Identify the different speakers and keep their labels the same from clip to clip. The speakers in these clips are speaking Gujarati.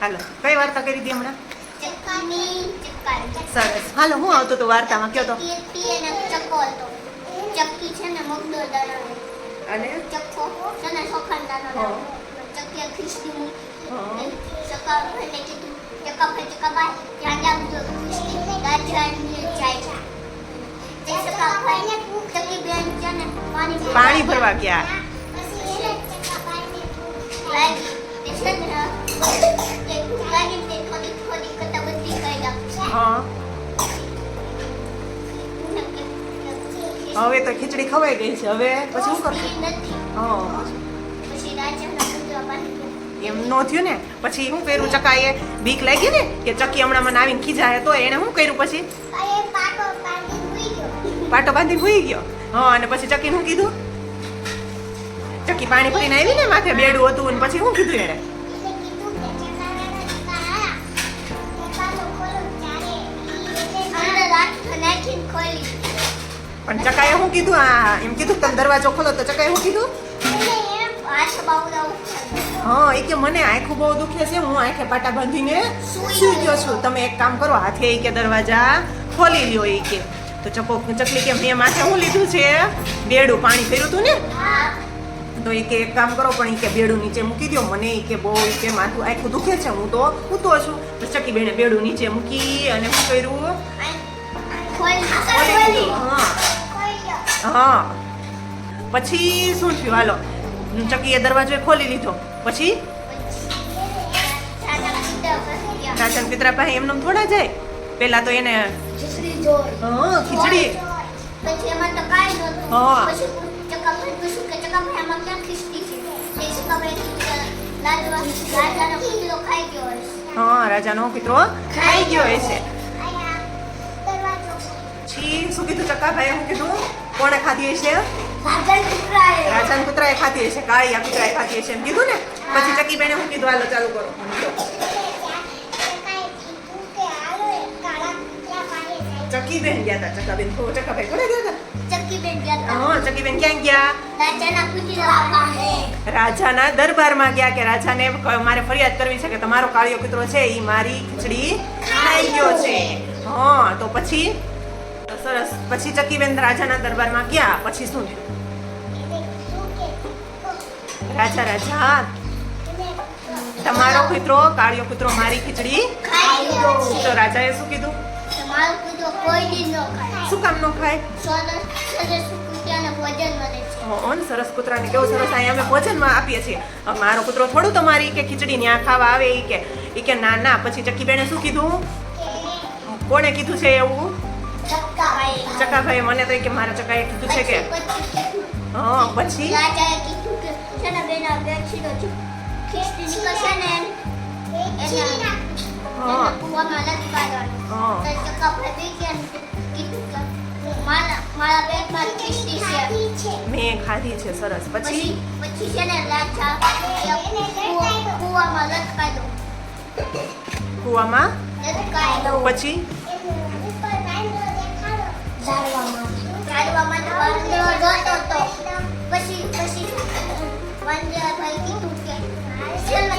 Speaker 1: હાલો કઈ વાર્તા કરી હતી હમણાં? સરસ. હાલો હું આવતું તો વાર્તામાં કયો તો?
Speaker 2: ચક્કી છે ને મગદો દાણાનો
Speaker 1: અને?
Speaker 2: ચક્કો છે ને સોખંડ દાણાનો
Speaker 1: હા.
Speaker 2: ચક્કી ખીચડી. ચક્કા ભાઈને કીધું ચક્કા ભાઈ ચક્કા ભાઈ જાવ તો ખીચડી ગાજરની જાય છે તે ચક્કા ભાઈને ચક્કી બેન છે ને પાણી
Speaker 1: પાણી ભરવા ગયા.
Speaker 2: પછી છે ને લાગી.
Speaker 1: હવે તો ખીચડી ખવાઈ ગઈ છે. હવે પછી શું કરશું? એમ નો થયું ને? પછી શું કર્યું? ચકાએ બીક લાગી ને કે ચકી હમણાં મને આવીને ખીજાય તો એને શું કર્યું પછી?
Speaker 2: પાટો બાંધી સુઈ ગયો.
Speaker 1: પાટો ભૂઈ ગયો. હા અને પછી ચકી શું કીધું? ચકી પાણી ભરીને આવી ને માથે બેડું હતું ને પછી શું કીધું એને
Speaker 2: નાખીને ખોલી.
Speaker 1: પણ ચકાએ શું કીધું? આ એમ કીધું તમે દરવાજો ખોલો તો ચકાએ શું કીધું? હા એ કે મને આંખું બહુ દુખે છે હું આંખે પાટા બાંધીને સૂઈ ગયો છું. તમે એક કામ કરો હાથે એ કે દરવાજા ખોલી લ્યો એ કે. તો ચકો ચકલી કે મેં માથે હું લીધું છે? બેડું પાણી કર્યું હતું ને? તો એ કે એક કામ કરો પણ એ કે બેડું નીચે મૂકી દો મને એ કે બહુ એ કે માથું આખું દુખે છે હું તો ઉતો છું. તો ચકી બેને બેડું નીચે મૂકી અને શું કર્યું? હા. હા. પછી શું થયું? હાલો. ચકીએ દરવાજો ખોલી લીધો. પછી? રાજા પિતરા પાસે એમને થોડા જાય. પેલા તો એને
Speaker 2: ખીચડી
Speaker 1: હા
Speaker 2: એમાં છે? લાડવાનો કૂતરો ખાઈ ગયો.
Speaker 1: રાજાનો પછી શું કીધું ચકાભાઈ? શું કીધું કોણે ખાધી હશે?
Speaker 2: રાજાના કૂતરાએ.
Speaker 1: ખાધી હશે. કાળિયા કૂતરાએ ખાધી હશે એમ કીધું ને? પછી ચકી બેને હું કીધું? હાલો ચાલુ કરો. ચકી બેન ગયા હતા કોને ગયા
Speaker 2: ગયા.
Speaker 1: હા ચકી બેન ક્યાં ગયા?
Speaker 2: રાજાના કૂતરા પાસે.
Speaker 1: રાજાના દરબારમાં ગયા કે રાજાને મારે ફરિયાદ કરવી છે કે તમારો કાળિયો કૂતરો છે એ મારી ખીચડી ખાઈ ગયો છે. હા તો પછી? સરસ. પછી ચકીબેન રાજાના દરબારમાં ગયા. પછી શું થયું? રાજા રાજા. તમારો કૂતરો કાળિયો કૂતરો મારી ખીચડી. તો રાજાએ શું કીધું. શું કામ નો ખાય?
Speaker 2: સરસ કૂતરાને.
Speaker 1: કેવું સરસ. અહીંયા અમે ભોજનમાં આપીએ છીએ. મારો કૂતરો થોડું તમારી કે ખીચડી ન્યા ખાવા આવે એ કે એ કે ના ના. પછી ચકીબેને શું કીધું? કોણે કીધું છે એવું. ચકાભાઈ મને તો કે મારા ચકાએ કીધું છે કે. હા પછી?
Speaker 2: રાજાએ કીધું કે છે ને બેના બેડશીટો છે. ખીચડી નીકળશે ને એને
Speaker 1: હા.
Speaker 2: કૂવામાં લટકાવવાનું.
Speaker 1: હા.
Speaker 2: તો ચક્કાભાઈ બી ગયા ને કીધું કે મારા મારા પેટમાં ખીચડી છે.
Speaker 1: મેં ખાધી છે સરસ. પછી?
Speaker 2: પછી છે ને રાજા કૂવા- કૂવામાં લટકાઈ દો
Speaker 1: કૂવામાં?
Speaker 2: લટકાઈ દો
Speaker 1: પછી?
Speaker 2: વાંદરો જતો તો પછી પછી વાંદરાભાઈ કીધું કે "ચાલ ને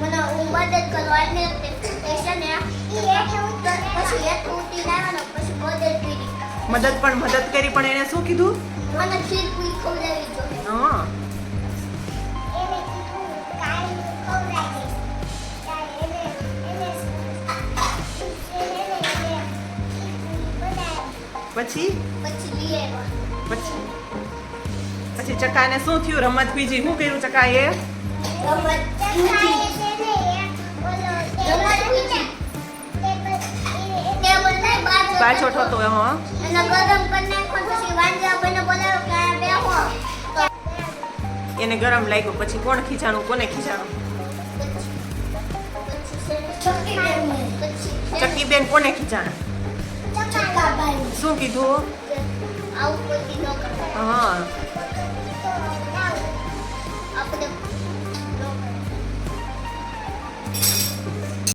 Speaker 2: મને હું મદદ કરવા એને તે તે છે ને પછી એક ઉતરીને આવ્યો ને પછી મદદ કરી
Speaker 1: મદદ પણ મદદ કરી પણ એને શું કીધું?
Speaker 2: મને ખીર પૂરી ખવડાવી જોઈએ
Speaker 1: હા. પછી?
Speaker 2: પછી
Speaker 1: પછી? પછી ચકાને શું થયું? રમત બીજી શું કર્યું ચકાએ? પાછો થતો હા એને ગરમ લાગ્યું પછી કોણ ખીચાણું કોને ખીચાણું ચકીબેન કોને ખીચાણા શું કીધું? હા.